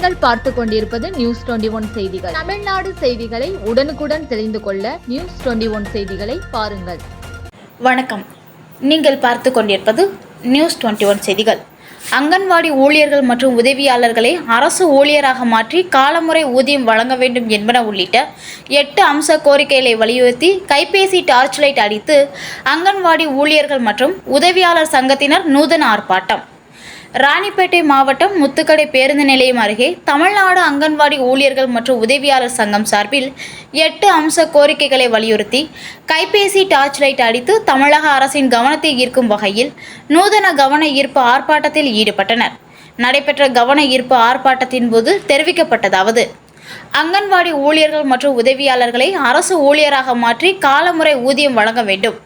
பார்த்து கொண்டிருப்பது news twenty one செய்திகள். தமிழ்நாடு செய்திகளை உடனுக்குடன் தெரிந்து கொள்ள நியூஸ் டுவெண்டி ஒன் செய்திகளை பாருங்கள். வணக்கம். நீங்கள் பார்த்து கொண்டிருப்பது நியூஸ் டுவெண்ட்டி ஒன் செய்திகள். அங்கன்வாடி ஊழியர்கள் மற்றும் உதவியாளர்களை அரசு ஊழியராக மாற்றி காலமுறை ஊதியம் வழங்க வேண்டும் என்பன உள்ளிட்ட எட்டு அம்ச கோரிக்கைகளை வலியுறுத்தி கைபேசி டார்ச் லைட் அடித்து அங்கன்வாடி ஊழியர்கள் மற்றும் உதவியாளர் சங்கத்தினர் நூதன ஆர்ப்பாட்டம். ராணிப்பேட்டை மாவட்டம் முத்துக்கடை பேருந்து நிலையம் அருகே தமிழ்நாடு அங்கன்வாடி ஊழியர்கள் மற்றும் உதவியாளர் சங்கம் சார்பில் எட்டு அம்ச கோரிக்கைகளை வலியுறுத்தி கைபேசி டார்ச் லைட் அடித்து தமிழக அரசின் கவனத்தை ஈர்க்கும் வகையில் நூதன கவன ஈர்ப்பு ஆர்ப்பாட்டத்தில் ஈடுபட்டனர். நடைபெற்ற கவன ஈர்ப்பு ஆர்ப்பாட்டத்தின் போது தெரிவிக்கப்பட்டதாவது. அங்கன்வாடி ஊழியர்கள் மற்றும் உதவியாளர்களை அரசு ஊழியராக மாற்றி காலமுறை ஊதியம் வழங்க வேண்டும்.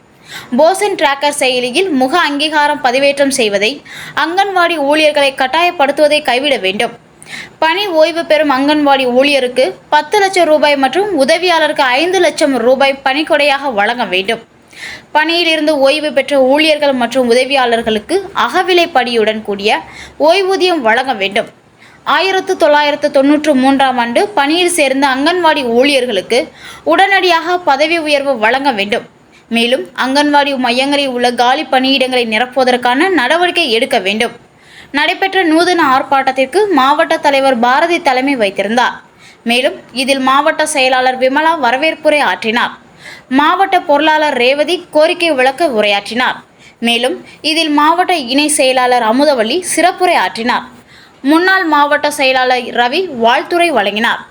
போசன் டிராக்கர் செயலியில் முக அங்கீகாரம் பதிவேற்றம் செய்வதை அங்கன்வாடி ஊழியர்களை கட்டாயப்படுத்துவதை கைவிட வேண்டும். பணி ஓய்வு பெறும் அங்கன்வாடி ஊழியருக்கு பத்து லட்சம் ரூபாய் மற்றும் உதவியாளருக்கு ஐந்து லட்சம் ரூபாய் பணிக்கொடையாக வழங்க வேண்டும். பணியிலிருந்து ஓய்வு பெற்ற ஊழியர்கள் மற்றும் உதவியாளர்களுக்கு அகவிலைப்படியுடன் கூடிய ஓய்வூதியம் வழங்க வேண்டும். ஆயிரத்து தொள்ளாயிரத்து தொன்னூற்று மூன்றாம் ஆண்டு பணியில் சேர்ந்த அங்கன்வாடி ஊழியர்களுக்கு உடனடியாக பதவி உயர்வு வழங்க வேண்டும். மேலும் அங்கன்வாடி மையங்களில் உள்ள காலி பணியிடங்களை நிரப்புவதற்கான நடவடிக்கை எடுக்க வேண்டும். நடைபெற்ற நூதன ஆர்ப்பாட்டத்திற்கு மாவட்ட தலைவர் பாரதி தலைமை வைத்திருந்தார். மேலும் இதில் மாவட்ட செயலாளர் விமலா வரவேற்புரை ஆற்றினார். மாவட்ட பொருளாளர் ரேவதி கோரிக்கை விளக்க உரையாற்றினார். மேலும் இதில் மாவட்ட இணை செயலாளர் அமுதவள்ளி சிறப்புரை ஆற்றினார். முன்னாள் மாவட்ட செயலாளர் ரவி வாழ்த்துரை வழங்கினார்.